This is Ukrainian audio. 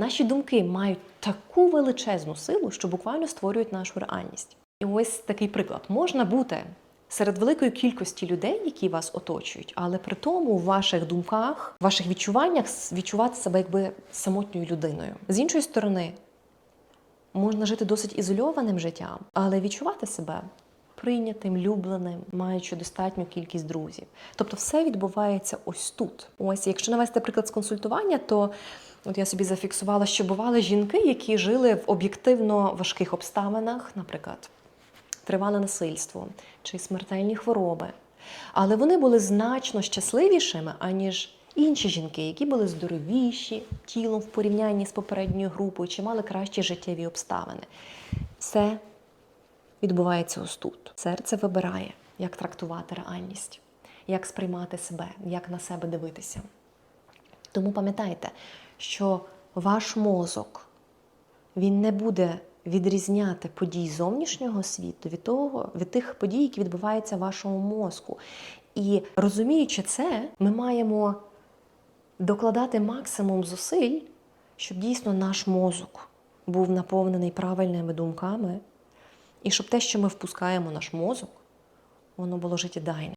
Наші думки мають таку величезну силу, що буквально створюють нашу реальність. І ось такий приклад: можна бути серед великої кількості людей, які вас оточують, але при тому в ваших думках, в ваших відчуваннях відчувати себе якби самотньою людиною. З іншої сторони, можна жити досить ізольованим життям, але відчувати себе прийнятим, любленим, маючи достатню кількість друзів. Тобто, все відбувається ось тут. Ось, якщо навести приклад з консультування, то от я собі зафіксувала, що бували жінки, які жили в об'єктивно важких обставинах, наприклад, тривале насильство чи смертельні хвороби. Але вони були значно щасливішими, аніж інші жінки, які були здоровіші тілом в порівнянні з попередньою групою, чи мали кращі життєві обставини. Це відбувається ось тут. Серце вибирає, як трактувати реальність, як сприймати себе, як на себе дивитися. Тому пам'ятайте, що ваш мозок він не буде відрізняти подій зовнішнього світу від того, від тих подій, які відбуваються в вашому мозку. І розуміючи це, ми маємо докладати максимум зусиль, щоб дійсно наш мозок був наповнений правильними думками, і щоб те, що ми впускаємо наш мозок, воно було життєдайне.